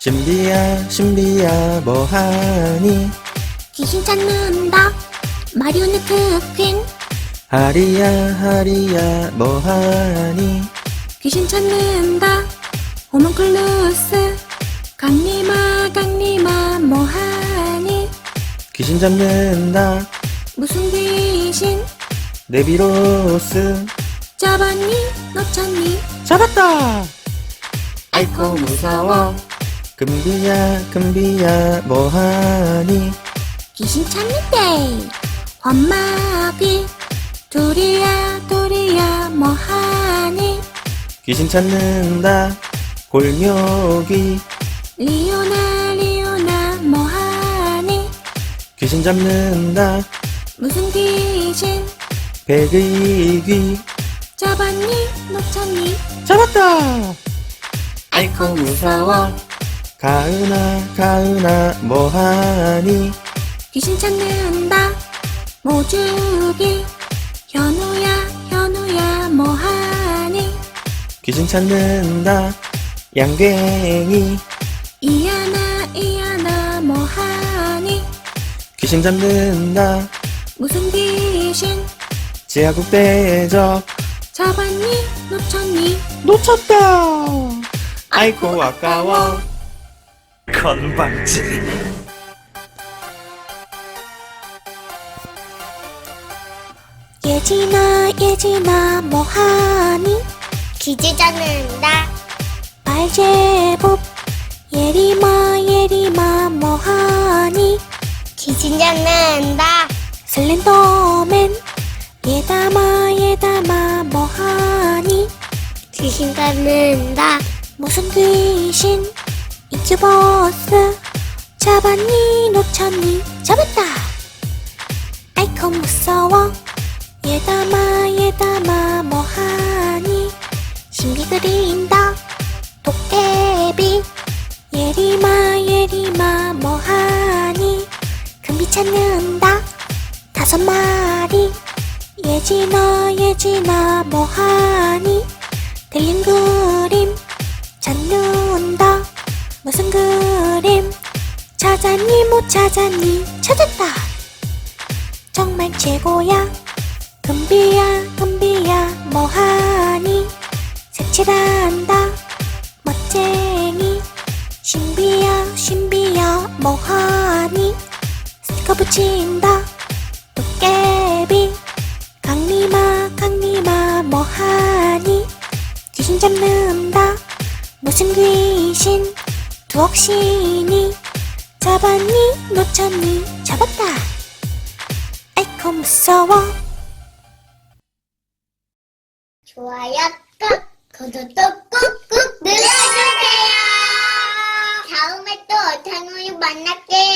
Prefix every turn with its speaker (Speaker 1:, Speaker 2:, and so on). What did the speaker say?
Speaker 1: 신비야 신비야 뭐하니?
Speaker 2: 귀신 찾는다. 마리오네트 퀸.
Speaker 1: 하리야 하리야 뭐하니?
Speaker 2: 귀신 찾는다. 호문클루스. 강림아 강림아 뭐하니?
Speaker 1: 귀신 잡는다.
Speaker 2: 무슨 귀신?
Speaker 1: 네비로스.
Speaker 2: 잡았니? 놓쳤니?
Speaker 1: 잡았다! 아이고 무서워 금비야 금비야 뭐하니?
Speaker 2: 귀신 찾는데. 엄마비 둘이야 둘이야 뭐하니?
Speaker 1: 귀신 찾는다 골묘기.
Speaker 2: 리오나 리오나 뭐하니?
Speaker 1: 귀신 잡는다
Speaker 2: 무슨 귀신?
Speaker 1: 백의귀
Speaker 2: 잡았니? 놓쳤니?
Speaker 1: 잡았다! 아이고 무서워 가은아 가은아 뭐하니?
Speaker 2: 귀신 찾는다. 모주기. 현우야 현우야 뭐하니?
Speaker 1: 귀신 찾는다. 양갱이.
Speaker 2: 이하나 이하나 뭐하니?
Speaker 1: 귀신 잡는다.
Speaker 2: 무슨 귀신?
Speaker 1: 제하국 대적.
Speaker 2: 잡았니? 놓쳤니?
Speaker 1: 놓쳤다. 아이고 아까워
Speaker 3: 건방진
Speaker 2: 예진아 예진아 뭐하니?
Speaker 4: 기지 잡는다
Speaker 2: 말제법. 예리마 예리마 뭐하니?
Speaker 4: 귀신 잡는다
Speaker 2: 슬렌더맨. 예담아 예담아 뭐하니?
Speaker 4: 귀신 잡는다
Speaker 2: 무슨 귀신 이큐버스. 잡았니 놓쳤니? 잡았다. 아이고 무서워. 예담아 예담아 뭐하니? 신비 그린다. 도깨비. 예리마 예리마 뭐하니? 금비 찾는다. 다섯 마리. 예진아 예진아 뭐하니? 들린 그림. 찾는다 무슨 그림? 찾았니 못 찾았니? 찾았다. 정말 최고야. 금비야 금비야. 뭐하니? 색칠한다. 멋쟁이. 신비야 신비야. 뭐하니? 스티커 붙인다. 도깨비. 강림아 강림아. 뭐하니? 귀신 잡는다. 무슨 귀신 두억신이 잡았니? 놓쳤니? 잡았다. 아이고 무서워.
Speaker 4: 좋아요. 꾹. 구독도 꾹꾹 눌러주세요. 다음에 또 어떤 우유 만날게요